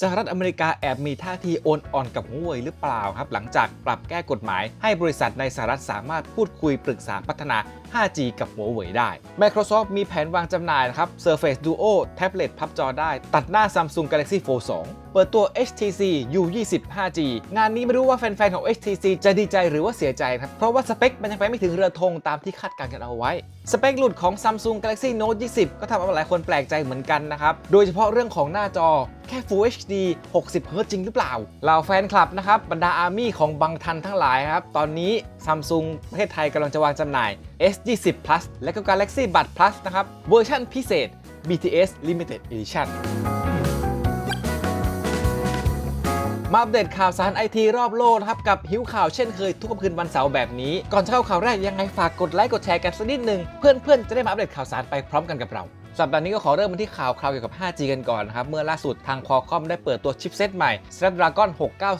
สหรัฐอเมริกาแอบมีท่าทีโอนอ่อนกับหัวเว่ยหรือเปล่าครับ หลังจากปรับแก้กฎหมาย ให้บริษัทในสหรัฐสามารถพูดคุยปรึกษาพัฒนา 5G กับหัวเว่ยได้ Microsoft มีแผนวางจำหน่ายนะครับ Surface Duo แท็บเล็ตพับจอได้ ตัดหน้า Samsung Galaxy Fold 2 เปิดตัว HTC U20 5G งานนี้ไม่รู้ว่าแฟนๆ ของ HTC จะดีใจหรือว่าเสียใจครับ เพราะว่าสเปคมันยังไปไม่ถึงเรือธงตามที่คาดการณ์กันเอาไว้ สเปคหลุดของ Samsung Galaxy Note 20 ก็ทำเอาหลายคนแปลกใจเหมือนกันนะครับ โดยเฉพาะเรื่องของหน้าจอแค่ Full HD 60 Hz จริงหรือเปล่า เหล่าแฟนคลับนะครับ บรรดาอาร์มี่ของบังทันทั้งหลายครับ ตอนนี้ Samsung ประเทศไทยกำลังจะวางจำหน่าย S S20 Plus และก็ Galaxy Buds Plus นะครับ เวอร์ชันพิเศษ BTS Limited Edition มาอัปเดตข่าวสารไอทีรอบโลกนะครับ กับหิวข่าวเช่นเคยทุกคืนวันเสาร์แบบนี้ ก่อนจะเข้าข่าวแรกยังไงฝากกดไลค์กดแชร์กันสักนิดหนึ่งเพื่อนๆ จะได้มาอัปเดตข่าวสารไปพร้อมกันกับเรา สัปดาห์นี้ก็ขอเริ่มกันที่ข่าวคราวเกี่ยวกับ 5G กันก่อนนะครับ เมื่อล่าสุดทาง Qualcomm ได้เปิดตัวชิปเซตใหม่ Snapdragon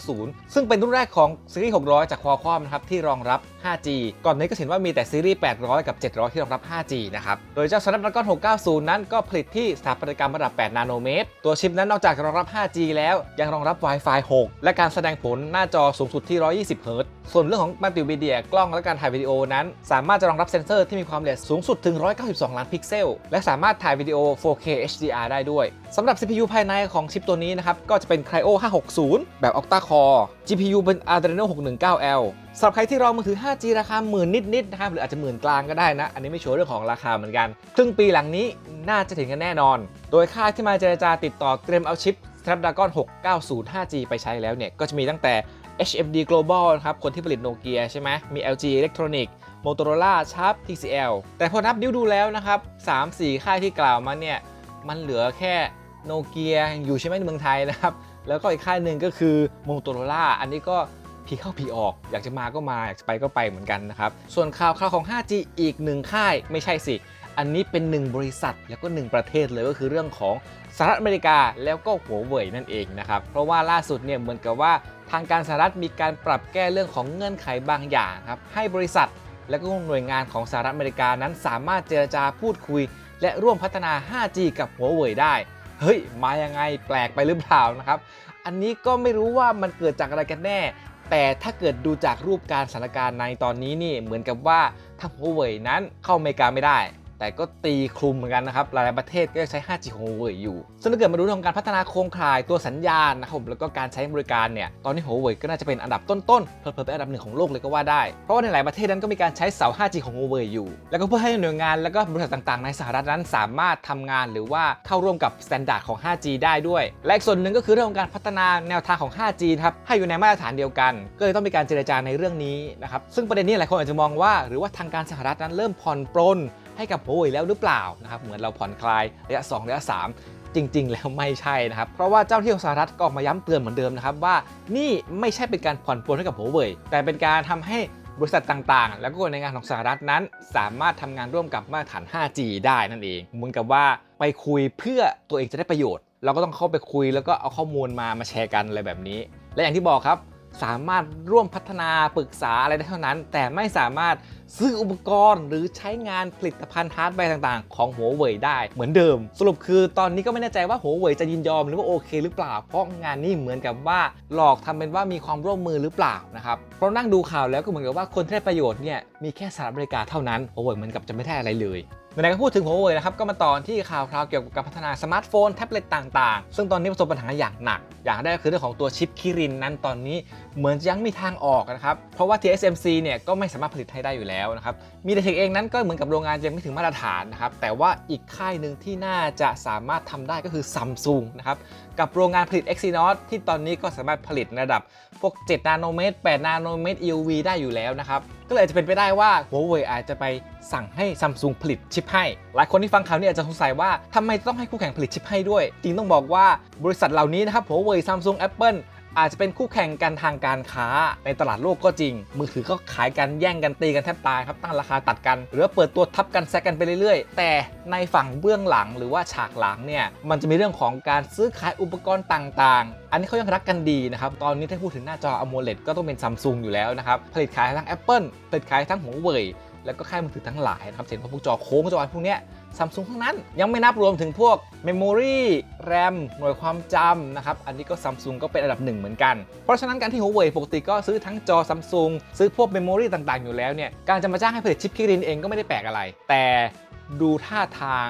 690 ซึ่งเป็นรุ่นแรกของซีรีส์ 600 จาก Qualcomm นะครับที่รองรับ 5G ก่อนนี้ก็เห็นว่ามีแต่ซีรีส์ 800 กับ 700 ที่รองรับ 5G นะครับ โดยเจ้า Snapdragon 690 นั้นก็ผลิตที่สถาปัตยกรรมระดับ 8 นาโนเมตร ตัวชิปนั้นนอกจากรองรับ 5G แล้วยังรองรับ Wi-Fi 6 และการแสดงผลหน้าจอสูงสุดที่ 120 เฮิรตซ์ส่วนเรื่องของมัลติมีเดียกล้องและการถ่ายวิดีโอนั้น สามารถจะรองรับเซ็นเซอร์ที่มีความละเอียดสูงสุดถึง 192 ล้านพิกเซล และสามารถถ่ายวิดีโอ 4K HDR ได้ด้วยสำหรับ CPU ภายในของชิปตัวนี้นะครับ ก็จะเป็น Cryo 560 แบบ Octa Core GPU เป็น Adreno 619L สำหรับใครที่รอมือถือ 5G ราคาหมื่นนิดๆนะครับหรืออาจจะหมื่นกลางก็ได้นะ อันนี้ไม่ชัวร์เรื่องของราคาเหมือนกัน ครึ่งปีหลังนี้น่าจะถึงกันแน่นอน โดยค่ายที่มาเจรจาติดต่อเตรียมเอาชิป Snapdragon 690 5G ไปใช้แล้วเนี่ยก็จะมีตั้งแต่ HMD Global นะครับ คนที่ผลิตโนเกียใช่ไหมมี LG Electronics Motorola Sharp TCL แต่พอนับนิ้วดูแล้วนะครับ 3-4 ค่ายที่กล่าวมาเนี่ย มันเหลือแค่โนเกียอยู่ใช่ไหมในเมืองไทยนะครับ แล้วก็อีกค่ายหนึ่งก็คือ Motorola อันนี้ก็พีเข้าพีออก อยากจะมาก็มา อยากจะไปก็ไปเหมือนกันนะครับ ส่วนข่าวข่าวของ 5G อีกหนึ่งค่ายไม่ใช่สิ อันนี้เป็นหนึ่งบริษัทแล้วก็หนึ่งประเทศเลยก็คือเรื่องของสหรัฐอเมริกาแล้วก็หัวเว่ยนั่นเองนะครับ เพราะว่าล่าสุดเนี่ยเหมือนกับว่าทางการสหรัฐมีการปรับแก้เรื่องของเงื่อนไขบางอย่างครับให้บริษัท และก็หน่วยงานของสหรัฐอเมริกานั้นสามารถเจรจาพูดคุย และร่วมพัฒนา 5G กับหัวเว่ยได้ เฮ้ย มายังไงแปลกไปหรือเปล่านะครับ อันนี้ก็ไม่รู้ว่ามันเกิดจากอะไรกันแน่ แต่ถ้าเกิดดูจากรูปการสถานการณ์ในตอนนี้นี่เหมือนกับว่าทางหัวเว่ยนั้นเข้าอเมริกาไม่ได้ แต่ก็ตีคลุมเหมือนกันนะครับ หลายๆประเทศก็ยังใช้ 5G ของหัวเว่ยอยู่ ซึ่งถ้าเกิดมาดูเรื่องของการพัฒนาโครงข่ายตัวสัญญาณนะครับแล้วก็การใช้บริการเนี่ย ตอนนี้หัวเว่ยก็น่าจะเป็นอันดับต้นๆ เพิ่มเป็นอันดับหนึ่งของโลกเลยก็ว่าได้ เพราะว่าในหลายประเทศนั้นก็มีการใช้เสา 5G ของหัวเว่ยอยู่ แล้วก็เพื่อให้หน่วยงานแล้วก็บริษัทต่างๆ ในสหรัฐนั้นสามารถทำงานหรือว่าเข้าร่วมกับมาตรฐานของ 5G ได้ด้วย และอีกส่วนหนึ่งก็คือเรื่องของการพัฒนาแนวทางของ 5G ครับให้อยู่ในมาตรฐานเดียวกัน ก็เลยต้องมีการเจรจาในเรื่องนี้นะครับซึ่งประเด็นนี้หลายคนอาจจะมองว่า หรือว่าทางการสหรัฐนั้นเริ่มผ่อนปรน ให้กับหัวเว่ยแล้วหรือเปล่านะครับเหมือนเราผ่อนคลายระยะ 2 ระยะ 3จริง ๆ แล้วไม่ใช่นะครับ เพราะว่าเจ้าที่ของสหรัฐก็ออกมาย้ำเตือนเหมือนเดิมนะครับว่านี่ไม่ใช่เป็นการผ่อนปลนให้กับหัวเว่ยแต่เป็นการทำให้บริษัทต่างๆ แล้วก็หน่วยงานของสหรัฐนั้น สามารถทำงานร่วมกับมาตรฐาน 5G ได้นั่นเองเหมือนกับว่าไปคุยเพื่อตัวเองจะได้ประโยชน์ เราก็ต้องเข้าไปคุยแล้วก็เอาข้อมูลมามาแชร์กันอะไรแบบนี้ และอย่างที่บอกครับ สามารถร่วมพัฒนาปรึกษาอะไรได้เท่านั้น แต่ไม่สามารถซื้ออุปกรณ์หรือใช้งานผลิตภัณฑ์ฮาร์ดแวร์ต่างๆ ของหัวเว่ยได้เหมือนเดิม สรุปคือตอนนี้ก็ไม่แน่ใจว่าหัวเว่ยจะยินยอมหรือว่าโอเคหรือเปล่า เพราะงานนี้เหมือนกับว่าหลอกทำเป็นว่ามีความร่วมมือหรือเปล่านะครับเพราะนั่งดูข่าวแล้วก็เหมือนกับว่าคนที่ได้ประโยชน์เนี่ยมีแค่สหรัฐอเมริกาเท่านั้นหัวเว่ยเหมือนกับจะไม่ได้อะไรเลย ไหนๆก็พูดถึงหัวเว่ยนะครับ ก็มาต่อที่ข่าวคราวเกี่ยวกับการพัฒนาสมาร์ทโฟน แท็บเล็ตต่างๆ ซึ่งตอนนี้ประสบปัญหาอย่างหนัก อย่างแรกคือเรื่องของตัวชิปคิรินนั้นตอนนี้เหมือนยังมีทางออกนะครับ เพราะว่า TSMC เนี่ยก็ไม่สามารถผลิตให้ได้อยู่แล้วนะครับ มีเดเทคเองนั้นก็เหมือนกับโรงงานยังไม่ถึงมาตรฐานนะครับ แต่ว่าอีกค่ายหนึ่งที่น่าจะสามารถทำได้ก็คือซัมซุงนะครับ กับโรงงานผลิต Exynos ที่ตอนนี้ก็สามารถผลิตระดับพวก 7 นาโนเมตร 8 นาโนเมตร EUV ได้อยู่แล้วนะครับ ก็เลยจะเป็นไปได้ว่าหัวเว่ยอาจจะไปสั่งให้ซัมซุงผลิตชิปให้ หลายคนที่ฟังข่าวนี้อาจจะสงสัยว่าทำไมต้องให้คู่แข่งผลิตชิปให้ด้วย จริงต้องบอกว่าบริษัทเหล่านี้นะครับหัวเว่ยซัมซุงแอาจจะเป็นคู่แข่งกันทางการค้าในตลาดโลกก็จริง มือถือก็ขายกันแย่งกันตีกันแทบตายครับตั้งราคาตัดกัน หรือเปิดตัวทับกันแซกกันไปเรื่อยๆ แต่ในฝั่งเบื้องหลังหรือว่าฉากหลังเนี่ยมันจะมีเรื่องของการซื้อขายอุปกรณ์ต่างๆ อันนี้เขายังรักกันดีนะครับตอนนี้ถ้าพูดถึงหน้าจอ AMOLED ก็ต้องเป็นซัมซุงอยู่แล้วนะครับผลิตขายทั้ง Apple ผลิตขายทั้งหัวเว่ยแล้วก็ค่ายมือถือทั้งหลายนะครับเห็นว่าพวกจอโค้งจออะไรพวกเนี้ย ซัมซุงทั้งนั้น ยังไม่นับรวมถึงพวกเมมโมรีแรมหน่วยความจำนะครับ อันนี้ก็ซัมซุงก็เป็นอันดับหนึ่งเหมือนกัน เพราะฉะนั้นการที่หัวเว่ยปกติก็ซื้อทั้งจอซัมซุงซื้อพวกเมมโมรีต่างๆอยู่แล้วเนี่ยการจะมาจ้างให้ผลิตชิปคิรินเองก็ไม่ได้แปลกอะไร แต่ดูท่าทาง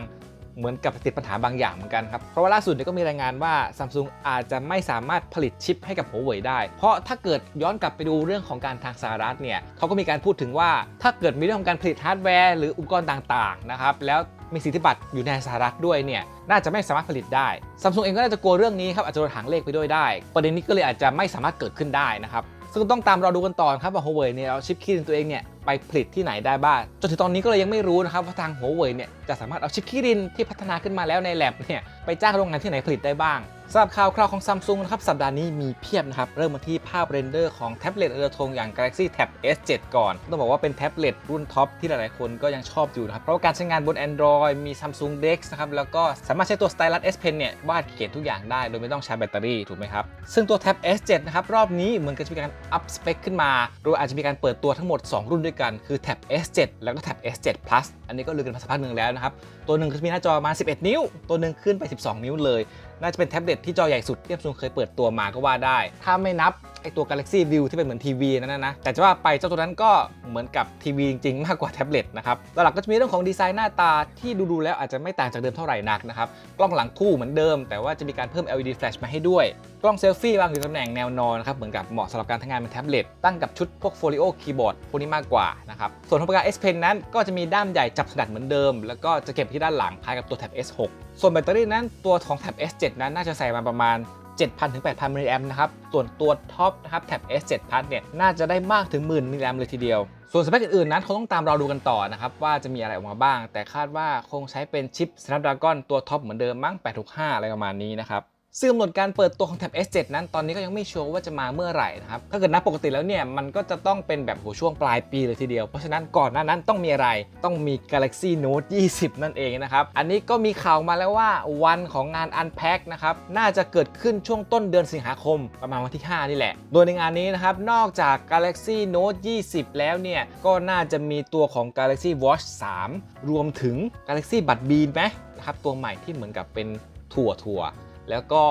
เหมือนกับติดปัญหาบางอย่างเหมือนกันครับ เพราะว่าล่าสุดเนี่ยก็มีรายงานว่าซัมซุงอาจจะไม่สามารถผลิตชิปให้กับหัวเว่ยได้ เพราะถ้าเกิดย้อนกลับไปดูเรื่องของการทางสหรัฐเนี่ยเขาก็มีการพูดถึงว่า ถ้าเกิดมีเรื่องของการผลิตฮาร์ดแวร์หรืออุปกรณ์ต่างๆนะครับ แล้ว มีสิทธิบัตรอยู่ในสหรัฐด้วยเนี่ยน่าจะไม่สามารถผลิตได้ซัมซุงเองก็น่าจะกลัวเรื่องนี้ครับอาจจะโดนหางเลขไปด้วยได้ ประเด็นนี้ก็เลยอาจจะไม่สามารถเกิดขึ้นได้นะครับซึ่งต้องตามเราดูกันต่อครับว่าหัวเว่ยเนี่ยเอาชิปคิรินตัวเองเนี่ยไปผลิตที่ไหนได้บ้างจนถึงตอนนี้ก็เลยยังไม่รู้นะครับว่าทางหัวเว่ยเนี่ยจะสามารถเอาชิปคิดินที่พัฒนาขึ้นมาแล้วในแลบเนี่ยไปจ้างโรงงานที่ไหนผลิตได้บ้าง สำหรับข่าวคราวของซัมซุงนะครับสัปดาห์นี้มีเพียบนะครับ เริ่มมาที่ภาพเรนเดอร์ของแท็บเล็ตเรือธงอย่าง Galaxy Tab S7 ก่อน ต้องบอกว่าเป็นแท็บเล็ตรุ่นท็อปที่หลายๆคนก็ยังชอบอยู่นะครับ เพราะว่าการใช้งานบน Android มี Samsung Dex นะครับ แล้วก็สามารถใช้ตัว Stylus S Pen เนี่ยวาดเขียนทุกอย่างได้ โดยไม่ต้องใช้แบตเตอรี่ถูกไหมครับ ซึ่งตัว Tab S7 นะครับรอบนี้เหมือนกับจะมีการอัพสเปคขึ้นมาโดยอาจจะมีการเปิดตัวทั้งหมด 2 รุ่นด้วยกันคือ Tab S7 แล้วก็ Tab S7 Plus อันนี้ก็ลือกันมาสักพักหนึ่งแล้วนะครับตัวหนึ่งคือมีหน้าจอมา 11 นิ้ว ตัวหนึ่งขึ้นไป 12 นิ้วเลยน่าจะเป็นแท็บเล็ตที่จอใหญ่สุดที่ซัมซุงเคยเปิดตัวมาก็ว่าได้ ถ้าไม่นับไอตัว Galaxy View ที่เป็นเหมือนทีวีนั่นนะนะแต่จะว่าไปเจ้าตัวนั้นก็เหมือนกับทีวีจริงๆ มากกว่าแท็บเล็ตนะครับหลักๆก็จะมีเรื่องของดีไซน์หน้าตาที่ดูๆแล้วอาจจะไม่ต่างจากเดิมเท่าไหร่นักนะครับ กล้องหลังคู่เหมือนเดิม แต่ว่าจะมีการเพิ่ม LED flash มาให้ด้วย กล้องเซลฟี่วางอยู่ตำแหน่งแนวนอนนะครับ เหมือนกับเหมาะสำหรับการทำงานเป็นแท็บเล็ต ตั้งกับชุดพวกโฟลิโอคีย์บอร์ดพวกนี้มากกว่านะครับ ส่วนของปากกา S Pen นั้นก็จะมีด้ามใหญ่จับถนัดเหมือนเดิม แล้วก็จะเก็บที่ด้านหลังคล้ายกับตัว Tab S6 ส่วนแบตเตอรี่นั้นตัวของแท็บ S7 นั้นน่าจะใส่มาประมาณ 7,000 ถึง 8,000 มิลลิแอมป์นะครับ ส่วนตัวท็อปนะครับแท็บ S7 Plus เนี่ยน่าจะได้มากถึง 10,000 มิลลิแอมป์เลยทีเดียว ส่วนสเปคอื่นๆนั้นคงต้องตามเราดูกันต่อนะครับ ว่าจะมีอะไรออกมาบ้าง แต่คาดว่าคงใช้เป็นชิป Snapdragon ตัวท็อปเหมือนเดิมมั้ง 865 อะไรประมาณนี้นะครับ ซึ่งกำหนดการเปิดตัวของ Tab S7 นั้นตอนนี้ก็ยังไม่ชัวร์ว่าจะมาเมื่อไหร่นะครับ ถ้าเกิดนับปกติแล้วเนี่ยมันก็จะต้องเป็นแบบหัวช่วงปลายปีเลยทีเดียว เพราะฉะนั้นก่อนหน้านั้นต้องมีอะไร ต้องมี Galaxy Note 20 นั่นเองนะครับ อันนี้ก็มีข่าวมาแล้วว่าวันของงาน Unpack นะครับ น่าจะเกิดขึ้นช่วงต้นเดือนสิงหาคมประมาณวันที่ 5 นี่แหละ โดยในงานนี้นะครับ นอกจาก Galaxy Note 20 แล้วเนี่ย ก็น่าจะมีตัวของ Galaxy Watch 3 รวมถึง Galaxy Buds Bean ไหมนะครับตัวใหม่ที่เหมือนกับเป็นถั่วถั่ว แล้วก็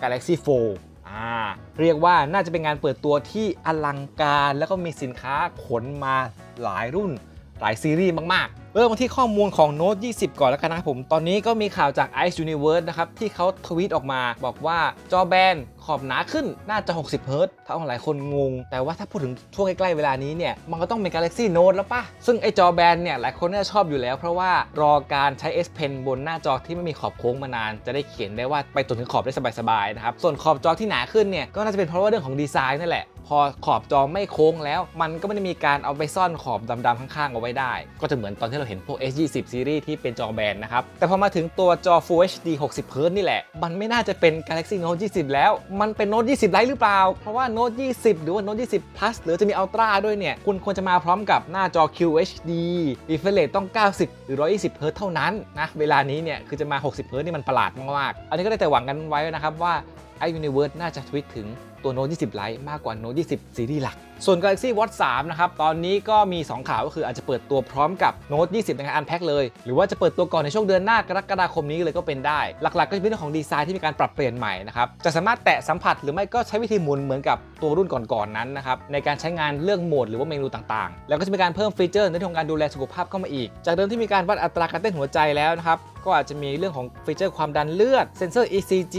Galaxy Fold อ่าเรียกว่าน่าจะเป็นงานเปิดตัวที่อลังการ แล้วก็มีสินค้าขนมาหลายรุ่นหลายซีรีส์มากๆ เริ่มมาที่ข้อมูลของ Note 20 ก่อนแล้วกันนะครับผม ตอนนี้ก็มีข่าวจาก Ice Universe นะครับ ที่เขาทวีตออกมาบอกว่าจอแบนขอบหนาขึ้นน่าจะ 60 เฮิรตถ้าเอาหลายคนงง แต่ว่าถ้าพูดถึงช่วงใกล้ๆเวลานี้เนี่ย มันก็ต้องเป็น Galaxy Note แล้วปะซึ่งไอจอแบนเนี่ย หลายคนน่าจะชอบอยู่แล้ว เพราะว่ารอการใช้ S Pen บนหน้าจอที่ไม่มีขอบโค้งมานาน จะได้เขียนได้ว่าไปจนถึงขอบได้สบายๆนะครับ ส่วนขอบจอที่หนาขึ้นเนี่ยก็น่าจะเป็นเพราะว่าเรื่องของดีไซน์นั่นแหละพอขอบจอไม่โค้งแล้ว มันก็ไม่ได้มีการเอาไปซ่อนขอบดำๆข้างๆเอาไว้ได้ ก็จะเหมือนตอนที่เราเห็นพวก S20 ซีรีส์ที่เป็นจอแบนนะครับ แต่พอมาถึงตัวจอ Full HD 60 Hz นี่แหละ มันไม่น่าจะเป็น Galaxy Note 20 แล้ว มันเป็น Note 20 Lite หรือเปล่า เพราะว่า Note 20 หรือว่า Note 20 Plus หรือจะมี Ultra ด้วยเนี่ย คุณควรจะมาพร้อมกับหน้าจอ QHD refresh rate ต้อง 90 หรือ 120 Hz เท่านั้นนะ เวลานี้เนี่ย คือจะมา 60 Hz นี่มันประหลาดมากๆ อันนี้ก็ได้แต่หวังกันไว้นะครับว่า i Universe น่าจะทวิตถึง ตัว Note 20 Lite มากกว่า Note 20 ซีรีส์หลัก ส่วน Galaxy Watch 3 นะครับ ตอนนี้ก็มี 2 ข่าวก็คืออาจจะเปิดตัวพร้อมกับ Note 20 ในงาน Unpack เลย หรือว่าจะเปิดตัวก่อนในช่วงเดือนหน้ากรกฎาคมนี้เลยก็เป็นได้ หลักๆ ก็จะเป็นเรื่องของดีไซน์ที่มีการปรับเปลี่ยนใหม่นะครับ จะสามารถแตะสัมผัสหรือไม่ก็ใช้วิธีหมุนเหมือนกับตัวรุ่นก่อนๆนั้นนะครับในการใช้งานเรื่องโหมดหรือว่าเมนูต่างๆ แล้วก็จะมีการเพิ่มฟีเจอร์ในเรื่องของการดูแลสุขภาพเข้ามาอีก จากเดิมที่มีการวัดอัตราการเต้นหัวใจแล้วนะครับ ก็อาจจะมีเรื่องของฟีเจอร์ความดันเลือดเซ็นเซอร์ ECG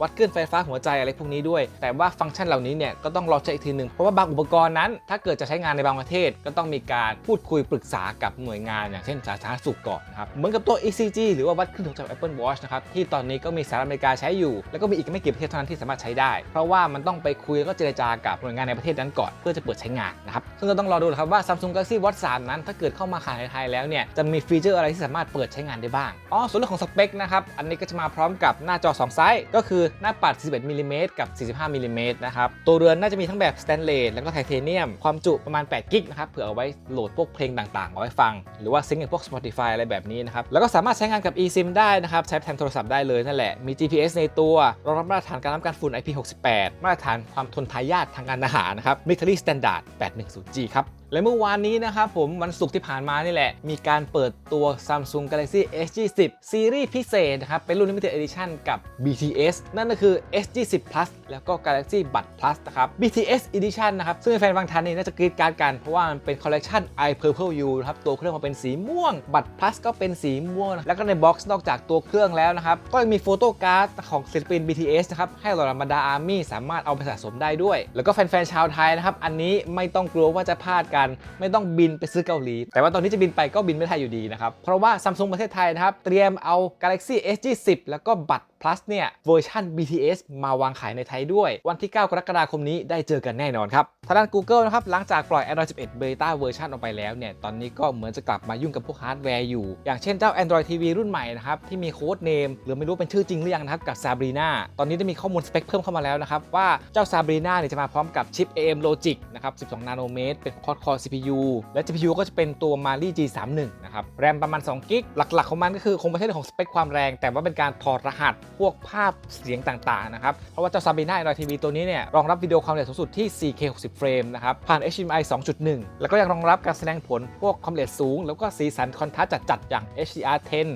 วัดคลื่นไฟฟ้าหัวใจอะไรพวกนี้ด้วย แต่ว่าฟังก์ชันเหล่านี้เนี่ยก็ต้องรอเช็คอีกทีหนึ่งเพราะว่าบางอุปกรณ์นั้น ถ้าเกิดจะใช้งานในบางประเทศ ก็ต้องมีการพูดคุยปรึกษากับหน่วยงานอย่างเช่นสาธารณสุขก่อนนะครับเหมือนกับตัว ECG หรือว่าวัดคลื่นหัวใจของ Apple Watch นะครับที่ตอนนี้ก็มีสหรัฐอเมริกาใช้อยู่ แล้วก็มีอีกไม่กี่ประเทศเท่านั้นที่สามารถใช้ได้ เพราะว่ามันต้องไปคุยแล้วก็เจรจากับหน่วยงานในประเทศนั้นก่อนเพื่อจะเปิดใช้งานนะครับซึ่งก็ต้องรอดูครับว่า Samsung Galaxy Watch 3 นั้น ถ้าเกิดเข้ามาขายในไทยแล้วเนี่ยจะมีฟีเจอร์อะไรที่สามารถเปิดใช้งานได้บ้างอ๋อส่วนเรื่องของสเปคนะครับอันนี้ก็จะมาพร้อมกับหน้าจอ 2 ไซส์ก็คือหน้าปัด 41มิลลิเมตรกับ 45มิลลิเมตรนะครับตัวเรือนน่าจะมีทั้งแบบสแตนเลสแล้วก็ไทเทเนียม ความจุประมาณ 8 กิกนะครับเผื่อเอาไว้โหลดพวกเพลงต่างๆ เอาไว้ฟัง หรือว่าซิงก์กับพวก Spotify อะไรแบบนี้นะครับแล้วก็สามารถใช้งานกับ eSIM ได้นะครับใช้แทนโทรศัพท์ได้เลยนั่นแหละมี GPS ในตัวรองรับมาตรฐานการรับการฝุ่น IP68 มาตรฐานความทนทานยากทางการอาหารนะครับ Military Standard 810G ครับ และเมื่อวานนี้นะครับผมวันศุกร์ที่ผ่านมานี่แหละ มีการเปิดตัว Samsung Galaxy S20 ซีรีส์พิเศษนะครับ เป็นรุ่น Limited Edition กับ BTS นั่นก็คือ S20 Plus แล้วก็ Galaxy Buds Plus นะครับ BTS Edition นะครับ ซึ่งแฟนบางท่านนี่น่าจะกรีดการกัน เพราะว่ามันเป็นคอลเลกชัน i Purple U นะครับ ตัวเครื่องมาเป็นสีม่วง Buds Plus ก็เป็นสีม่วง แล้วก็ในบ็อกซ์นอกจากตัวเครื่องแล้วนะครับ ก็ยังมีโฟโต้การ์ดของศิลปิน BTS นะครับ ให้เหล่าบรรดาอาร์มี่สามารถเอาไปสะสมได้ด้วย แล้วก็แฟนๆชาวไทยนะครับ อันนี้ไม่ต้องกลัวว่าจะพลาดกัน ไม่ต้องบินไปซื้อเกาหลี แต่ว่าตอนนี้จะบินไปก็บินไม่ได้อยู่ดีนะครับ เพราะว่าซัมซุงประเทศไทยนะครับ เตรียมเอา Galaxy S20 แล้วก็บัตร Plus เนี่ยเวอร์ชัน BTS มาวางขายในไทยด้วย วันที่ 9 กรกฎาคมนี้ได้เจอกันแน่นอนครับทางด้าน Google นะครับหลังจากปล่อย Android 11 Beta เวอร์ชันออกไปแล้วเนี่ยตอนนี้ก็เหมือนจะกลับมายุ่งกับพวกฮาร์ดแวร์อยู่ อย่างเช่นเจ้า Android TV รุ่นใหม่นะครับที่มีโค้ดเนมหรือไม่รู้เป็นชื่อจริงหรือยังนะครับกับ Sabrina ตอนนี้ได้มีข้อมูลสเปคเพิ่มเข้ามาแล้วนะครับว่าเจ้า Sabrina เนี่ยจะมาพร้อมกับชิป AM Logic นะครับ12 นาโนเมตรเป็น quad core CPU และ GPU ก็จะเป็นตัว Mali G31 นะครับแรมประมาณ2กิกหลัก ๆ ของมันก็คือคงไม่ใช่เรื่องของสเปคความแรง แต่ว่าเป็นการถอดรหัสพวกภาพเสียงต่างๆนะครับ เพราะว่าเจ้า Sabrina Android TV ตัวนี้เนี่ยรองรับวิดีโอความละเอียดสูงสุดที่ 4K 60 เฟรมนะครับ ผ่าน HDMI 2.1 แล้วก็ยังรองรับการแสดงผลพวกความละเอียดสูง แล้วก็สีสันคอนทราสต์จัดๆอย่าง HDR10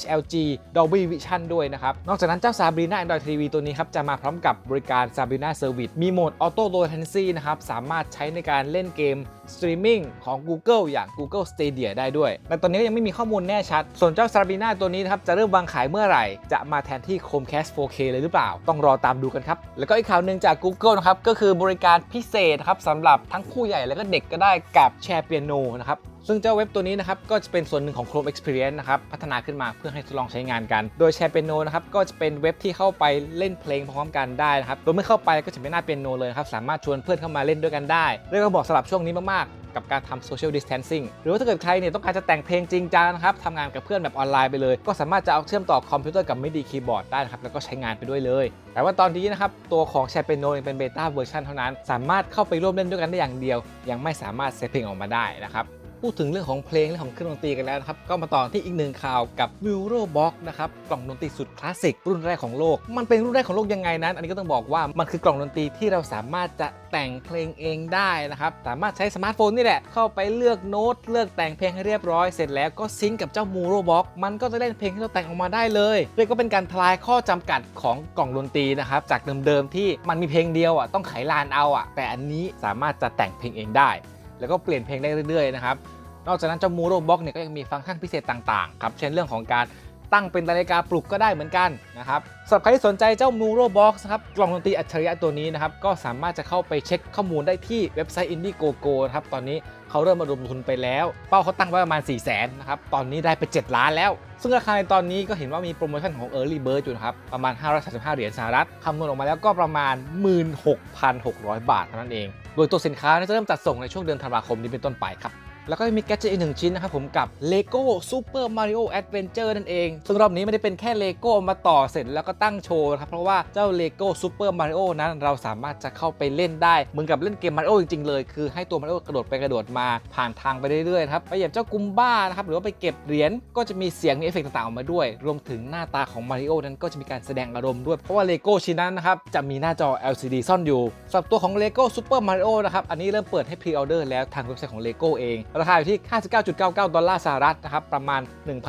HLG Dolby Vision ด้วยนะครับ นอกจากนั้นเจ้า Sabrina Android TV ตัวนี้ครับจะมาพร้อมกับบริการ Sabrina Service มีโหมด Auto Low Latency นะครับสามารถใช้ในการเล่นเกมสตรีมมิ่งของ Google อย่าง Google Stadia ได้ด้วย แต่ตอนนี้ยังไม่มีข้อมูลแน่ชัด ส่วนเจ้า Sabrina ตัวนี้นะครับจะเริ่มวางขายเมื่อไหร่ จะมาแทนที่ Chromecast 4K เลยหรือเปล่า ต้องรอตามดูกันครับ แล้วก็อีกข่าวหนึ่งจาก Google นะครับก็คือบริการพิเศษครับสำหรับทั้งผู้ใหญ่และก็เด็กก็ได้กับแชร์เปียโนนะครับ ซึ่งเจ้าเว็บตัวนี้นะครับก็จะเป็นส่วนหนึ่งของ Chrome Experience นะครับพัฒนาขึ้นมาเพื่อให้ทดลองใช้งานกัน โดยแชร์เปียโนนะครับก็จะเป็นเว็บที่เข้าไปเล่นเพลงพร้อมกันได้นะครับโดยเมื่อเข้าไปก็จะเป็นหน้าเปียโนเลยครับสามารถชวนเพื่อนเข้ามาเล่นด้วยกันได้เรียกว่าเหมาะสำหรับช่วงนี้มากๆ กับการทำ social distancing หรือว่าถ้าเกิดใครเนี่ยต้องการจะแต่งเพลงจริงจังนะครับทำงานกับเพื่อนแบบออนไลน์ไปเลย ก็สามารถจะเอาเชื่อมต่อคอมพิวเตอร์กับ MIDI keyboard ได้นะครับแล้วก็ใช้งานไปด้วยเลย แต่ว่าตอนนี้นะครับตัวของแชร์เปียโนเป็นเบต้าเวอร์ชันเท่านั้น สามารถเข้าไปร่วมเล่นด้วยกันได้อย่างเดียว ยังไม่สามารถเซตเพลงออกมาได้นะครับ พูดถึงเรื่องของเพลงเรื่องของเครื่องดนตรีกันแล้วนะครับ ก็มาต่อที่อีกหนึ่งข่าวกับ m u r o Box นะครับ กล่องดนตรีสุดคลาสสิกรุ่นแรกของโลก มันเป็นรุ่นแรกของโลกยังไงนั้น อันนี้ก็ต้องบอกว่ามันคือกล่องดนตรีที่เราสามารถจะแต่งเพลงเองได้นะครับ สามารถใช้สมาร์ทโฟนนี่แหละ เข้าไปเลือกโน้ต เลือกแต่งเพลงให้เรียบร้อย เสร็จแล้วก็ซิงกับเจ้า m u r o Box มันก็จะเล่นเพลงที่เราแต่งออกมาได้เลยเรียกก็เป็นการทลายข้อจำกัดของกล่องดนตรีนะครับ จากเดิมๆที่มันมีเพลงเดียวอะต้องไขลานเอาอะ แต่อันนี้สามารถจะแต่งเพลงเองได้ แล้วก็เปลี่ยนเพลงได้เรื่อยๆนะครับนอกจากนั้นเจ้ามูโรบ็อกเนี่ยก็ยังมีฟังก์ชันพิเศษต่างๆครับเช่นเรื่องของการตั้งเป็นนาฬิกาปลุกก็ได้เหมือนกันนะครับสำหรับใครที่สนใจเจ้ามูโรบ็อกครับกล่องดนตรีอัจฉริยะตัวนี้นะครับก็สามารถจะเข้าไปเช็คข้อมูลได้ที่เว็บไซต์ Indiegogo นะครับตอนนี้เขาเริ่มมาระดมทุนไปแล้ว เป้าเขาตั้งไว้ประมาณ 4 0 0 0 0นนะครับตอนนี้ได้ไป 7 ล้านแล้ว ซึ่งราคาในตอนนี้ก็เห็นว่ามีโปรโมชั่นของ Early Bird อยู่นะครับประมาณ 535 เหรียญสหรัฐคำนวณออกมาแล้วก็ประมาณ 16,600 บาทเท่านั้นเอง โดยตัวสินค้าจะเริ่มจัดส่งในช่วงเดือนธันวาคมนี้เป็นต้นไปครับ แล้วก็มีแกจิตอีกหนึ่งชิ้นนะครับผมกับ Lego Super Mario Adventure นั่นเอง ซึ่งรอบนี้ไม่ได้เป็นแค่ Lego มาต่อเสร็จแล้วก็ตั้งโชว์นะครับ เพราะว่าเจ้า Lego Super Mario นั้นเราสามารถจะเข้าไปเล่นได้ เหมือนกับเล่นเกม Mario จริงๆ เลย คือให้ตัว Mario กระโดดไปกระโดดมาผ่านทางไปเรื่อยๆครับไปเหยียบเจ้ากุมบ้านะครับหรือว่าไปเก็บเหรียญก็จะมีเสียงมีเอฟเฟกต์ต่างๆออกมาด้วย รวมถึงหน้าตาของ Mario นั้นก็จะมีการแสดงอารมณ์ด้วยเพราะว่า Lego ชิ้นนั้นนะครับจะมีหน้าจอ LCD ซ่อนอยู่สำหรับตัวของ Lego Super Mario นะครับอันนี้เริ่มเปิดให้พรีออเดอร์แล้วทางเว็บไซต์ของ Lego เองราคาอยู่ที่ 59.99 ดอลลาร์สหรัฐนะครับประมาณ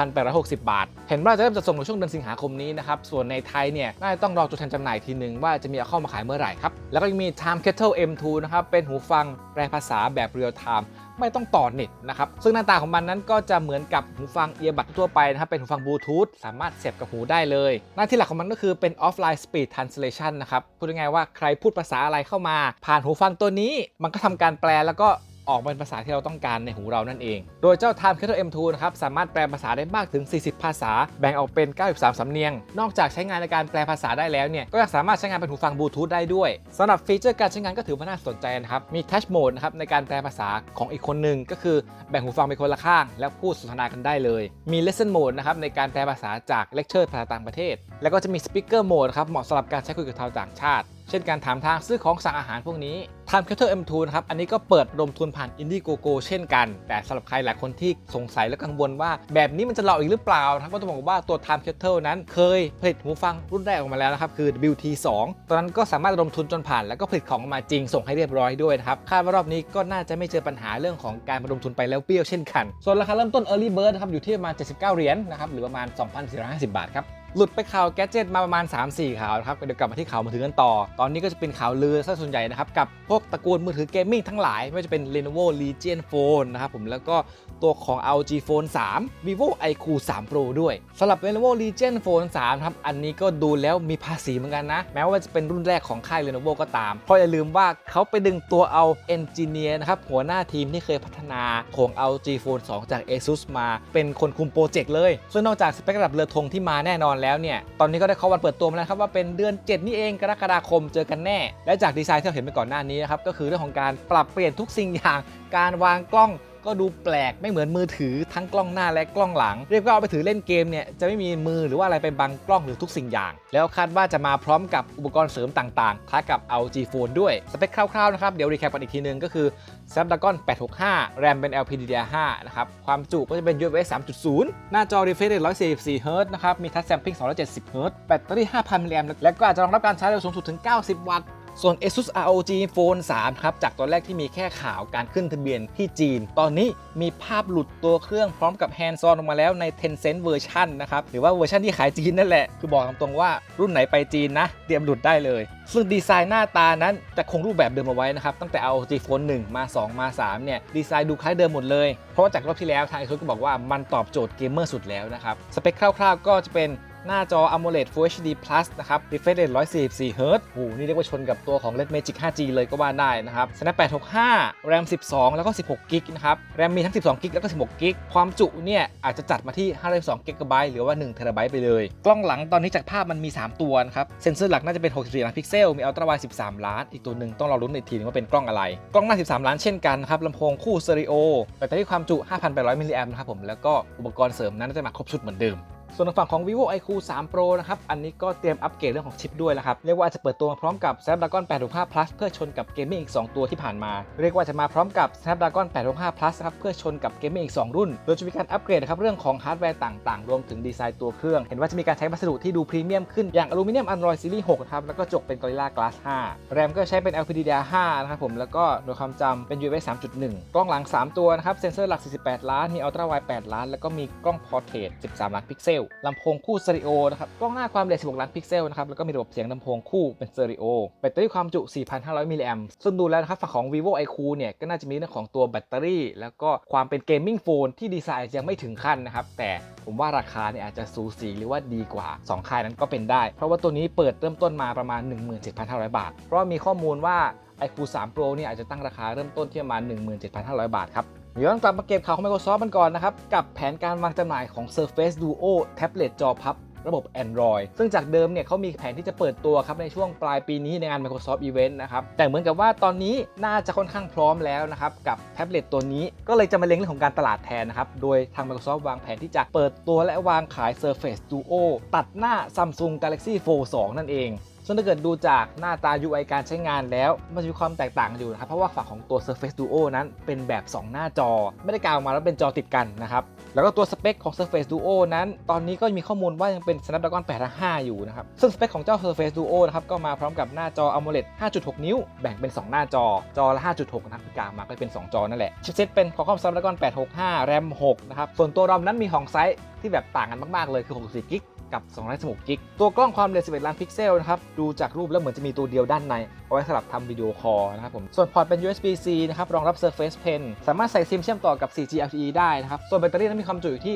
1,860 บาท เห็นว่าจะเริ่มจะส่งในช่วงเดือนสิงหาคมนี้นะครับส่วนในไทยเนี่ยน่าจะต้องรอตัวแทนจำหน่ายทีหนึ่งว่าจะมีเอาเข้ามาขายเมื่อไหร่ครับแล้วก็ยังมี Time Kettle M2 นะครับเป็นหูฟังแปลภาษาแบบเรียลไทม์ไม่ต้องต่อเน็ตนะครับ ซึ่งหน้าตาของมันนั้นก็จะเหมือนกับหูฟังเอียบัดทั่วไปนะครับ เป็นหูฟังบลูทูธสามารถเสียบกับหูได้เลย หน้าที่หลักของมันก็คือเป็น offline speed translation นะครับ พูดง่ายๆว่าใครพูดภาษาอะไรเข้ามา ผ่านหูฟังตัวนี้ มันก็ทำการแปลแล้วก็ ออกเป็นภาษาที่เราต้องการในหูเรานั่นเอง โดยเจ้า Time Kettle M2 นะครับสามารถแปลภาษาได้มากถึง 40 ภาษา แบ่งออกเป็น 93 สำเนียง นอกจากใช้งานในการแปลภาษาได้แล้วเนี่ยก็ยังสามารถใช้งานเป็นหูฟังบลูทูธได้ด้วยสำหรับฟีเจอร์การใช้งานก็ถือว่าน่าสนใจนะครับมี Touch Mode นะครับในการแปลภาษาของอีกคนหนึ่งก็คือแบ่งหูฟังเป็นคนละข้าง แล้วพูดสนทนากันได้เลย มี Lesson Mode นะครับในการแปลภาษาจากเลคเชอร์ภาษาต่างประเทศ แล้วก็จะมี Speaker Mode ครับเหมาะสำหรับการใช้คุยกับชาวต่างชาติ เช่นการถามทางซื้อของสั่งอาหารพวกนี้ Time Capture M2 นะครับ อันนี้ก็เปิดระดมทุนผ่าน Indiegogo เช่นกัน แต่สำหรับใครหลายคนที่สงสัยและกังวลว่า แบบนี้มันจะหลอกอีกหรือเปล่าครับก็ต้องบอกว่าตัว Time Capture นั้นเคยผลิตหูฟังรุ่นแรกออกมาแล้วนะครับ คือ WT2 ตอนนั้นก็สามารถระดมทุนจนผ่าน แล้วก็ผลิตของออกมาจริงส่งให้เรียบร้อยด้วยนะครับ คาดว่ารอบนี้ก็น่าจะไม่เจอปัญหาเรื่องของการระดมทุนไปแล้วเปรี้ยวเช่นกัน ส่วนราคาเริ่มต้น Early Bird นะครับอยู่ที่ประมาณ 79 เหรียญนะครับหรือประมาณ 2,450 บาทครับ หลุดไปข่าวแกจเจิตมาประมาณ 3-4 ข่าวนะครับเดี๋ยวกลับมาที่ข่าวมือถือกันต่อ ตอนนี้ก็จะเป็นข่าวลือซะส่วนใหญ่นะครับกับพวกตระกูลมือถือเกมมิ่งทั้งหลายไม่ว่าจะเป็น Lenovo Legion Phone นะครับผมแล้วก็ ตัวของ LG Phone 3 Vivo iQOO 3 Pro ด้วยสำหรับ Lenovo Legion Phone 3 ครับ อันนี้ก็ดูแล้วมีภาษีเหมือนกันนะ แม้ว่าจะเป็นรุ่นแรกของค่าย Lenovo ก็ตาม เพราะอย่าลืมว่าเขาไปดึงตัวเอาเอนจิเนียร์นะครับ หัวหน้าทีมที่เคยพัฒนาของ LG Phone 2 จาก ASUS มาเป็นคนคุมโปรเจกต์เลย ซึ่งนอกจากสเปคระดับเรือธงที่มาแน่นอนแล้วเนี่ย ตอนนี้ก็ได้เข้าวันเปิดตัวมาแล้วครับว่าเป็นเดือน 7 นี่เองกรกฎาคมเจอกันแน่ และจากดีไซน์ที่เราเห็นไปก่อนหน้านี้นะครับก็คือเรื่องของการปรับเปลี่ยนทุกสิ่งอย่างการวางกล้อง ก็ดูแปลกไม่เหมือนมือถือทั้งกล้องหน้าและกล้องหลัง เรียกว่าเอาไปถือเล่นเกมเนี่ยจะไม่มีมือหรือว่าอะไรไปบังกล้องหรือทุกสิ่งอย่าง แล้วคาดว่าจะมาพร้อมกับอุปกรณ์เสริมต่างๆคล้ายกับ LG Phone ด้วยสเปคคร่าวๆนะครับเดี๋ยวรีแคปกันอีกทีนึงก็คือ Snapdragon 865 RAM เป็น LPDDR5 นะครับความจุก็จะเป็น UFS 3.0 หน้าจอ refresh rate 144 Hz นะครับมี touch sampling 270 Hz แบตเตอรี่ 5,000มิลลิแอมป์และก็อาจจะรองรับการชาร์จเร็วสูงสุดถึง 90 วัตต์ ส่วน ASUS ROG Phone 3 ครับ จากตอนแรกที่มีแค่ข่าวการขึ้นทะเบียนที่จีน ตอนนี้มีภาพหลุดตัวเครื่องพร้อมกับ hands on ออกมาแล้วใน Tencent เวอร์ชันนะครับ หรือว่าเวอร์ชันที่ขายจีนนั่นแหละ คือบอกตรงๆว่ารุ่นไหนไปจีนนะ เตรียมหลุดได้เลย ซึ่งดีไซน์หน้าตานั้นจะคงรูปแบบเดิมเอาไว้นะครับ ตั้งแต่ ROG Phone 1 มา 2 มา 3 เนี่ย ดีไซน์ดูคล้ายเดิมหมดเลย เพราะว่าจากรอบที่แล้วทาง ASUS ก็บอกว่ามันตอบโจทย์เกมเมอร์สุดแล้วนะครับ สเปคคร่าวๆ ก็จะเป็น หน้าจอ AMOLED Full HD Plus นะครับ refresh rate 144 Hz โหนี่เรียกว่าชนกับตัวของ Red Magic 5G เลยก็ว่าได้นะครับ Snapdragon 865 RAM 12 แล้วก็ 16 g b นะครับ RAM มีทั้ง 12 g b แล้วก็ 16 g b ความจุเนี่ยอาจจะจัดมาที่52 g b หรือว่า 1 t b ไปเลย กล้องหลังตอนนี้จากภาพมันมี 3 ตัวนะครับ เซนเซอร์หลักน่าจะเป็น 64 ล้านพิกเซล มี Ultra Wide 13 ล้าน อีกตัวหนึ่งต้องรอรุ้นอีกทีนึงว่าเป็นกล้องอะไร กล้องหน้า 13 ล้านเช่นกันครับลำโพงคู่สเตอริโอแบตเตอรี่ความจุ 5,800 มิลลิแอมป์นะครับผมแล้วก็อุปกรณ์เสริมนั้นน่าจะมาครบชุดเหมือนเดิม ส่วนทางฝั่งของ vivo iQOO 3 Pro นะครับ อันนี้ก็เตรียมอัปเกรดเรื่องของชิปด้วยนะครับ เรียกว่าจะเปิดตัวพร้อมกับ Snapdragon 865 Plus เพื่อชนกับเกมมิ่งอีก 2 ตัวที่ผ่านมา เรียกว่าจะมาพร้อมกับ Snapdragon 865 Plus นะครับ เพื่อชนกับเกมมิ่งอีก 2 รุ่น โดยจะมีการอัปเกรดนะครับเรื่องของฮาร์ดแวร์ต่างๆ รวมถึงดีไซน์ตัวเครื่อง เห็นว่าจะมีการใช้วัสดุที่ดูพรีเมียมขึ้น อย่างอลูมิเนียม Android Series 6นะครับ แล้วก็จกเป็น Gorilla Glass 5 แรมก็ใช้เป็น LPDDR5 นะครับผม แล้วก็โดยความจำเป็น UFS 3.1 กล้องหลัง 3 ตัวนะครับ เซนเซอร์หลัก 48 ล้าน มี Ultra Wide 8 ล้าน แล้วก็มีกล้อง Portrait 13 ล้านพิกเซลลำโพงคู่สเตอริโอนะครับ กล้องหน้าความละเอียด 16 ล้านพิกเซลนะครับ แล้วก็มีระบบเสียงลำโพงคู่เป็นสเตอริโอ แบตเตอรี่ความจุ 4,500 มิลลิแอมป์ ซึ่งดูแล้วนะครับ ฝั่งของ vivo iQOO เนี่ย ก็น่าจะมีเรื่องของตัวแบตเตอรี่ แล้วก็ความเป็นเกมมิ่งโฟนที่ดีไซน์ยังไม่ถึงขั้นนะครับ แต่ผมว่าราคาเนี่ยอาจจะสูสีหรือว่าดีกว่า 2 ค่ายนั้นก็เป็นได้ เพราะว่าตัวนี้เปิดเริ่มต้นมาประมาณ 17,500 บาท เพราะมีข้อมูลว่า iQOO 3 Pro เนี่ยอาจจะตั้งราคาเริ่มต้นที่ประมาณ 17,500 บาทครับ ย้อนกลับมาเก็บข่าวของ Microsoft มันก่อนนะครับ กับแผนการวางจำหน่ายของ Surface Duo แท็บเล็ตจอพับระบบ Android ซึ่งจากเดิมเนี่ยเขามีแผนที่จะเปิดตัวครับในช่วงปลายปีนี้ในงาน Microsoft Event นะครับ แต่เหมือนกับว่าตอนนี้น่าจะค่อนข้างพร้อมแล้วนะครับ กับแท็บเล็ตตัวนี้ก็เลยจะมาเล็งเรื่องของการตลาดแทนนะครับ โดยทาง Microsoft วางแผนที่จะเปิดตัวและวางขาย Surface Duo ตัดหน้า Samsung Galaxy Fold 2 นั่นเอง ซึ่งถ้าเกิดดูจากหน้าตา UI การใช้งานแล้ว มันจะมีความแตกต่างกันอยู่นะครับ เพราะว่าฝั่งของตัว Surface Duo นั้นเป็นแบบ 2 หน้าจอ ไม่ได้กางออกมาแล้วเป็นจอติดกันนะครับ แล้วก็ตัวสเปคของ Surface Duo นั้น ตอนนี้ก็มีข้อมูลว่ายังเป็น Snapdragon 855 อยู่นะครับ ซึ่งสเปคของเจ้า Surface Duo นะครับก็มาพร้อมกับหน้าจอ AMOLED 5.6 นิ้ว แบ่งเป็น 2 หน้าจอ จอละ 5.6 นะครับกางมาก็เป็น 2 จอนั่นแหละ ชิปเซตเป็น Qualcomm Snapdragon 865 RAM 6 นะครับ ส่วนตัว ROM นั้นมีของไซส์ที่แบบต่างกันมากๆเลยคือ64กิก กับ216กิก ตัวกล้องความละเอียด11 ล้านพิกเซลนะครับ ดูจากรูปแล้วเหมือนจะมีตัวเดียวด้านใน เอาไว้สำหรับทำวิดีโอคอลนะครับผม ส่วนพอร์ตเป็น USB-C นะครับ รองรับ Surface Pen สามารถใส่ซิมเชื่อมต่อกับ 4G LTE ได้นะครับ ส่วนแบตเตอรี่นั้นมีความจุอยู่ที่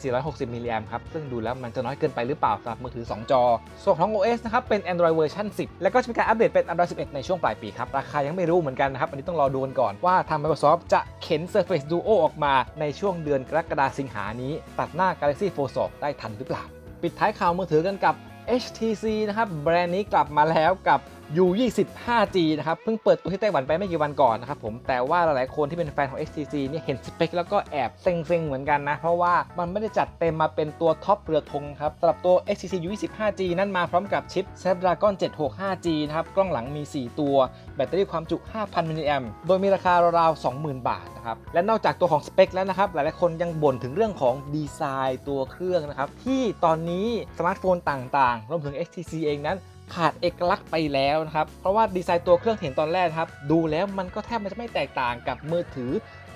3,460 มิลลิแอมป์ครับ ซึ่งดูแล้วมันจะน้อยเกินไปหรือเปล่าสำหรับมือถือ 2 จอ ส่วนของ OS นะครับ เป็น Android เวอร์ชัน10 แล้วก็จะมีการอัปเดตเป็น Android 11 ในช่วงปลายปีครับ ราคายังไม่รู้เหมือนกันนะครับ อันนี้ต้องรอดูกันก่อนว่าทาง Microsoft จะเข็น Surface Duo ออกมาในช่วงเดือนกรกฎาคมสิงหานี้ ตัดหน้า Galaxy Fold 2ได้ทันหรือเปล่า ปิดท้ายข่าวมือถือกันกับ HTC นะครับแบรนด์นี้กลับมาแล้วกับ U20 5G นะครับ เพิ่งเปิดตัวที่ไต้หวันไปไม่กี่วันก่อนนะครับผม แต่ว่าหลายๆคนที่เป็นแฟนของ HTC เนี่ยเห็นสเปคแล้วก็แอบเซ็งๆ เหมือนกันนะ เพราะว่ามันไม่ได้จัดเต็มมาเป็นตัวท็อปเรือธงครับสำหรับตัว HTC U20 5G นั้นมาพร้อมกับชิป Snapdragon 765G นะครับ กล้องหลังมี 4 ตัว แบตเตอรี่ความจุ 5,000 มิลลิแอมป์ โดยมีราคาราวๆ 20,000 บาทนะครับ และนอกจากตัวของสเปคแล้วนะครับ หลายๆคนยังบ่นถึงเรื่องของดีไซน์ตัวเครื่องนะครับ ที่ตอนนี้สมาร์ทโฟนต่างๆ รวมถึง HTC เองนั้น ขาดเอกลักษณ์ไปแล้วนะครับ เพราะว่าดีไซน์ตัวเครื่องเห็นตอนแรกครับ ดูแล้วมันก็แทบจะไม่แตกต่างกับมือถือ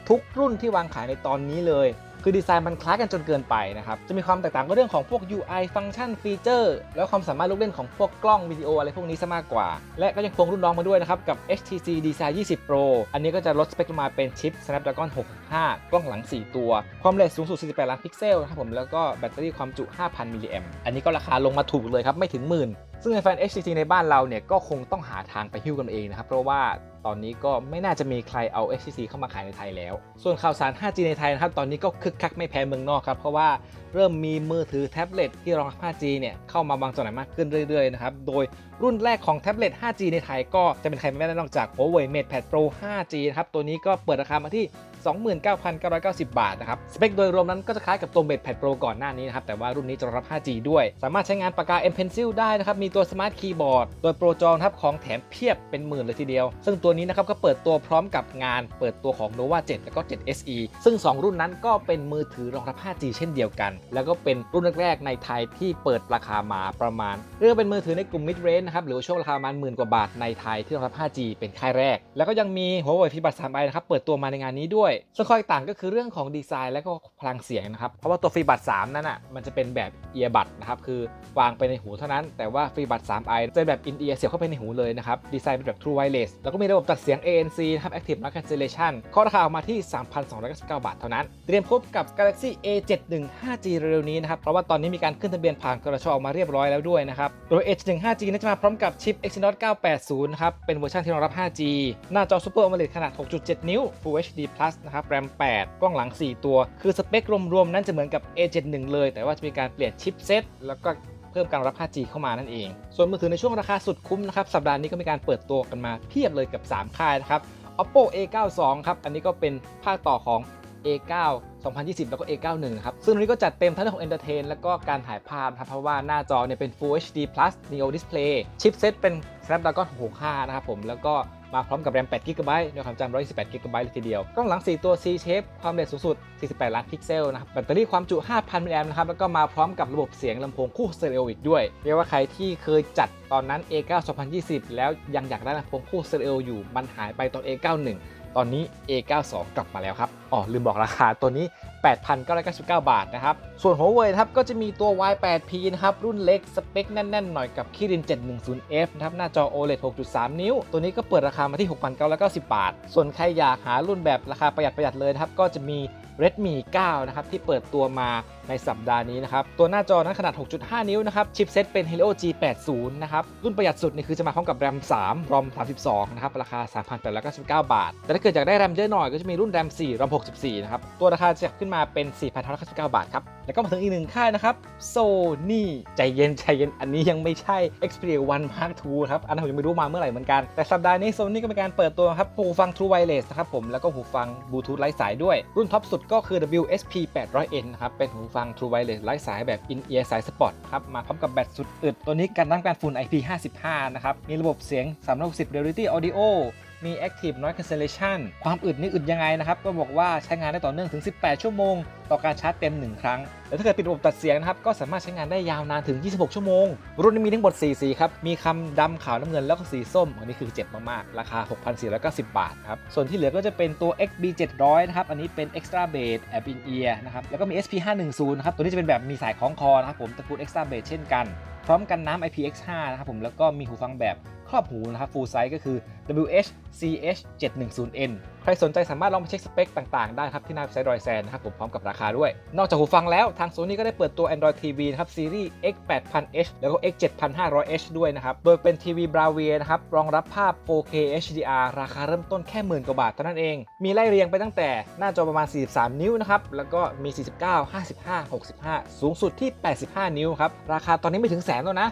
ทุกรุ่นที่วางขายในตอนนี้เลย คือดีไซน์มันคล้ายกันจนเกินไปนะครับ จะมีความแตกต่างก็เรื่องของพวก UI ฟังก์ชันฟีเจอร์ แล้วความสามารถลูกเล่นของพวกกล้องวิดีโออะไรพวกนี้ซะมากกว่า และก็ยังคงรุ่นน้องมาด้วยนะครับ กับ HTC Design 20 Pro อันนี้ก็จะลดสเปคลงมาเป็นชิป Snapdragon 65 กล้องหลัง 4 ตัว ความเร็วสูงสุด 48 ล้านพิกเซลนะครับผม แล้วก็แบตเตอรี่ความจุ 5,000 มิลลิแอมอันนี้ก็ราคาลงมาถูกเลยครับ ไม่ถึงหมื่น ซึ่งแฟน HTC ในบ้านเราเนี่ยก็คงต้องหาทางไปฮิ้วกันเองนะครับ เพราะว่าตอนนี้ก็ไม่น่าจะมีใครเอา HTC เข้ามาขายในไทยแล้ว ส่วนข่าวสาร 5G ในไทยนะครับ ตอนนี้ก็คึกคักไม่แพ้เมืองนอกครับ เพราะว่าเริ่มมีมือถือแท็บเล็ตที่รองรับ 5G เนี่ยเข้ามาบางจำหน่ายมากขึ้นเรื่อยๆนะครับ โดยรุ่นแรกของแท็บเล็ต 5G ในไทยก็จะเป็นใครไม่ได้นอกจาก Huawei MatePad Pro 5G นะครับ ตัวนี้ก็เปิดราคามาที่ 29,990 บาทนะครับ สเปคโดยรวมนั้นก็จะคล้ายกับตัว MatePad Pro ก่อนหน้านี้นะครับ แต่ว่ารุ่นนี้จะรองรับ 5G ด้วย สามารถใช้งานปากกา M Pencil ได้นะครับ มีตัว Smart Keyboard โดยโปรจอนครับของแถมเพียบเป็นหมื่นเลยทีเดียว ซึ่งตัวนี้นะครับก็เปิดตัวพร้อมกับงานเปิดตัวของ Nova 7 แล้วก็ 7 SE ซึ่ง 2 รุ่นนั้นก็เป็นมือถือรองรับ 5G เช่นเดียวกัน แล้วก็เป็นรุ่นแรกๆในไทยที่เปิดราคามาประมาณเรียกว่าเป็นมือถือในกลุ่ม mid range นะครับหรือว่าช่วงราคาประมาณหมื่นกว่าบาทในไทยที่รองรับ 5G เป็นค่ายแรก แล้วก็ยังมี Huawei FreeBuds 3i นะครับเปิดตัวมาในงานนี้ด้วยซึ่งข้อแตกต่างก็คือเรื่องของดีไซน์และก็พลังเสียงนะครับ เพราะว่าตัว FreeBuds 3นั้นอะมันจะเป็นแบบเอียบัดนะครับคือวางไปในหูเท่านั้น แต่ว่า FreeBuds 3i จะเป็นแบบอินเอียเสียบเข้าไปในหูเลยนะครับดีไซน์เป็นแบบ True Wireless แล้วก็มีระบบตัดเสียง ANC นะครับ Active Noise Cancellation ข้อราคาออกมาที่ 3,299 บาทเท่านั้น เตรียมพบกับ Galaxy A71 5G เร็วๆนี้นะครับเพราะว่าตอนนี้มีการขึ้นทะเบียนผ่านกรชออกมาเรียบร้อยแล้วด้วยนะครับโดย A71 5G นั้นจะมาพร้อมกับชิป Exynos 980นะครับเป็นเวอร์ชันที่รองรับ 5G หน้าจอ Super AMOLED ขนาด 6.7 นิ้ว Full HD Plus นะครับ RAM 8กล้องหลัง 4 ตัว คือสเปครวมๆ นั้นจะเหมือนกับ A71 เลย แต่ว่าจะมีการเปลี่ยนชิปเซตแล้วก็เพิ่มการรับ 5G เข้ามานั่นเอง ส่วนมือถือในช่วงราคาสุดคุ้มนะครับ สัปดาห์นี้ก็มีการเปิดตัวกันมาเพียบเลยกับ 3 ค่ายนะครับ Oppo A92 ครับ อันนี้ก็เป็นภาคต่อของ A9 2020 แล้วก็ A91 ครับ ซึ่งอันนี้ก็จัดเต็มทั้งเรื่องของ Entertain แล้วก็การถ่ายภาพนะครับเพราะว่าหน้าจอเนี่ยเป็น Full HD Plus Neo Display ชิปเซตเป็น Snapdragon 665นะครับผม แล้วก็ มาพร้อมกับ RAM 8 GB ในความจำ 128 GB เลยทีเดียว กล้องหลัง 4 ตัว C Shape ความละเอียดสูงสุด 48 ล้านพิกเซลนะครับ แบตเตอรี่ความจุ 5,000 มิลลิแอมป์นะครับ แล้วก็มาพร้อมกับระบบเสียงลำโพงคู่สเตอริโออีกด้วย เรียกว่าใครที่เคยจัดตอนนั้น A9 2020 แล้วยังอยากได้ลำโพงคู่สเตอริโออยู่ มันหายไปตอน A91 ตอนนี้ A92 กลับมาแล้วครับ อ๋อ ลืมบอกราคาตัวนี้ 8,999 บาทนะครับ ส่วน Huawei นะครับ ก็จะมีตัว Y8P นะครับ รุ่นเล็ก สเปคแน่น ๆ หน่อยกับ Kirin 710F นะครับ หน้าจอ OLED 6.3 นิ้ว ตัวนี้ก็เปิดราคามาที่ 6,990 บาท ส่วนใครอยากหารุ่นแบบราคาประหยัดประหยัดเลยนะครับ ก็จะมี Redmi 9 นะครับ ที่เปิดตัวมา ในสัปดาห์นี้นะครับ ตัวหน้าจอนั้นขนาด 6.5 นิ้วนะครับ ชิปเซ็ตเป็น Helio G80 นะครับ รุ่นประหยัดสุดนี่คือจะมาพร้อมกับ RAM 3 ROM 32 นะครับ ราคา 3,899 บาท แต่ถ้าเกิดอยากได้ RAM เยอะหน่อยก็จะมีรุ่น RAM 4 ROM 64 นะครับ ตัวราคาจะขึ้นมาเป็น 4,999 บาทครับ แล้วก็มาถึงอีกหนึ่งค่ายนะครับ Sony ใจเย็นใจเย็น อันนี้ยังไม่ใช่ Xperia 1 Mark II ครับ อันนั้นผมยังไม่รู้มาเมื่อไหร่เหมือนกัน แต่สัปดาห์นี้ Sony ก็มีการเปิดตัวครับหูฟัง True Wireless นะครับผม แล้วก็หูฟัง Bluetooth ไร้สายด้วย รุ่นท็อปสุดก็คือ WSP 800N นะครับ เป็นหูฟังัง True Wireless ไร้สายแบบ In-ear สายสปอร์ตครับ มาพร้อมกับแบตสุดอึด ตัวนี้กันน้ำการฝุ่น IP55 นะครับ มีระบบเสียง360 Reality Audio มี Active Noise Cancellation ความอึดนี่อึดยังไงนะครับ ก็บอกว่าใช้งานได้ต่อเนื่องถึง 18 ชั่วโมง ต่อการชาร์จเต็ม 1 ครั้งแต่ถ้าเกิดปิดระบบตัดเสียงนะครับ ก็สามารถใช้งานได้ยาวนานถึง 26 ชั่วโมง รุ่นนี้มีทั้งหมด 4 สีครับ มีคำดำขาวน้ำเงินแล้วก็สีส้ม อันนี้คือเจ็บมากๆ ราคา 6,490 บาทครับ ส่วนที่เหลือก็จะเป็นตัว XB 700นะครับ อันนี้เป็น Extra Bass App in Ear นะครับ แล้วก็มี SP 510นะครับ ตัวนี้จะเป็นแบบมีสายคล้องคอนะครับผมตระกูล Extra Bass เช่นกัน พร้อมกันน้ำ IPX5 นะครับผมแล้วก็มีหูฟังแบบ ครอบหูนะครับ full size ก็คือ WH CH 710N รรสนใจสามารถลองไปเช็คสเปคต่างๆ ได้ครับที่หน้าเว็บไซต์รอยแซนนะครับผมพร้อมกับราคาด้วย นอกจากหูฟังแล้วทาง Sony ก็ได้เปิดตัว Android TV นะครับซีรีส์ X 8000H แล้วก็ X 7500H ด้วยนะครับ โดยเป็นทีวีบราเวียนะครับรองรับภาพ 4K HDR ราคาเริ่มต้นแค่หมื่นกว่าบาทเท่านั้นเอง มีไล่เรียงไปตั้งแต่หน้าจอประมาณ 43 นิ้วนะครับแล้วก็มี 49 55 65 สูงสุดที่ 85 นิ้วครับราคาตอนนี้ไม่ถึงแสนแล้วนะ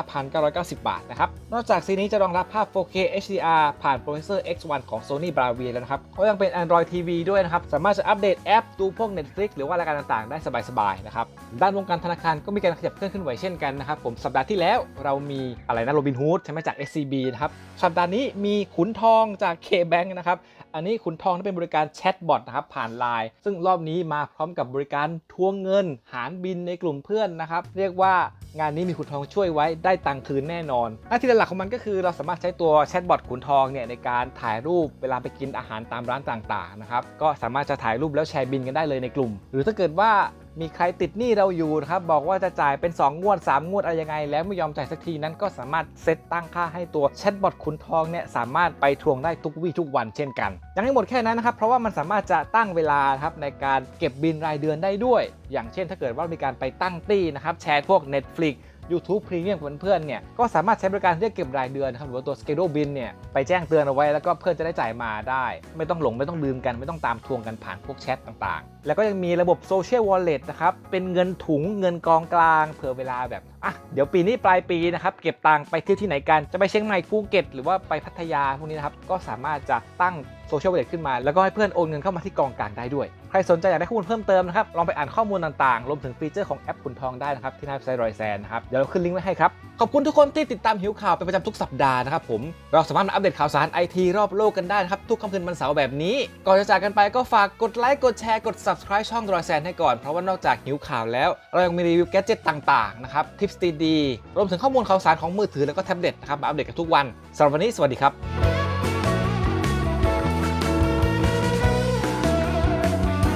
75,990 บาทนะครับนอกจากซีนี้จะรองรับภาพ 4K HDR ผ่านโปรเซสเซอร์ X1 ของ Sony Bravia แล้วนะครับก็ยังเป็น Android TV ด้วยนะครับ สามารถจะอัปเดตแอปดูพวก Netflix หรือว่ารายการต่างๆ ได้สบายๆนะครับ ด้านวงการธนาคารก็มีการขยับเคลื่อนขึ้นไหวเช่นกันนะครับ ผมสัปดาห์ที่แล้วเรามีอะไรนะโรบินฮูดใช่ไหมจาก SCB นะครับ สัปดาห์นี้มีขุนทองจาก KBank นะครับ อันนี้ขุนทองที่เป็นบริการแชทบอทนะครับผ่านไลน์ซึ่งรอบนี้มาพร้อมกับบริการทวงเงิน หารบินในกลุ่มเพื่อนนะครับเรียกว่างานนี้มีขุนทองช่วยไว้ได้ตังค์คืนแน่นอน หน้าที่หลักของมันก็คือเราสามารถใช้ตัวแชทบอทขุนทองเนี่ยในการถ่ายรูปเวลาไปกินอาหารตามร้านต่างๆนะครับก็สามารถจะถ่ายรูปแล้วแชร์บินกันได้เลยในกลุ่ม หรือถ้าเกิดว่ามีใครติดหนี้เราอยู่นะครับบอกว่าจะจ่ายเป็น 2 งวด 3 งวดอะไรยังไง แล้วไม่ยอมจ่ายสักทีนั้นก็สามารถเซตตั้งค่าให้ตัวแชทบอทขุนทองเนี่ยสามารถไปทวงได้ทุกวี่ทุกวันเช่นกันยังไม่หมดแค่นั้นนะครับเพราะว่ามันสามารถจะตั้งเวลาครับในการเก็บบินรายเดือนได้ด้วย อย่างเช่น ถ้าเกิดว่ามีการไปตั้งตี้นะครับแชร์พวก Netflix YouTube Premium เพื่อนๆเนี่ยก็สามารถใช้บริการเรียกเก็บรายเดือนนะครับหรือว่าตัว Schedule Bin เนี่ยไปแจ้งเตือนเอาไว้แล้วก็เพื่อนจะได้จ่ายมาได้ ไม่ต้องหลงไม่ต้องลืมกันไม่ต้องตามทวงกันผ่านพวกแชทต่างๆ แล้วก็ยังมีระบบ Social Wallet นะครับเป็นเงินถุงเงินกองกลางเผื่อเวลาแบบอะเดี๋ยวปีนี้ปลายปีนะครับเก็บตังค์ไปเที่ยวที่ไหนกันจะไปเชียงใหม่ภูเก็ตหรือว่าไปพัทยาพวกนี้นะครับก็สามารถจะตั้ง โซเชียล w วลขึ้นมา แล้วก็ให้เพื่อนโอนเงินเข้ามาที่กองกลางได้ด้วย ใครสนใจอยากได้ข้อมูลเพิ่มเติมนะครับ ลองไปอ่านข้อมูลต่างๆ รวมถึงฟีเจอร์ของแอปขุนทองได้นะครับ ที่หน้าเว็บไซต์รอยแซนนะครับ เดี๋ยวเราขึ้นลิงก์ไว้ให้ครับ ขอบคุณทุกคนที่ติดตามหิวข่าวเป็นประจำทุกสัปดาห์นะครับผม เราสามารถมาอัปเดตข่าวสารไอทีรอบโลกกันได้นะครับทุกค่ำคืนวันเสาร์แบบนี้ ก่อนจะจากกันไปก็ฝากกดไลค์กดแชร์กด subscribe ช่องรอยแซนให้ก่อนเพราะว่านอกจากหิวข่าวแล้วเรายังมีรีวิวแกดเจิตต่างๆนะครับทิปสดีๆรวมถึงข้อมูลข่าวสารของมือถือแล้วก็แท็บเล็ตนะครับมาอัปเดตกันทุกวันสำหรับวันนี้สวัสดีครับ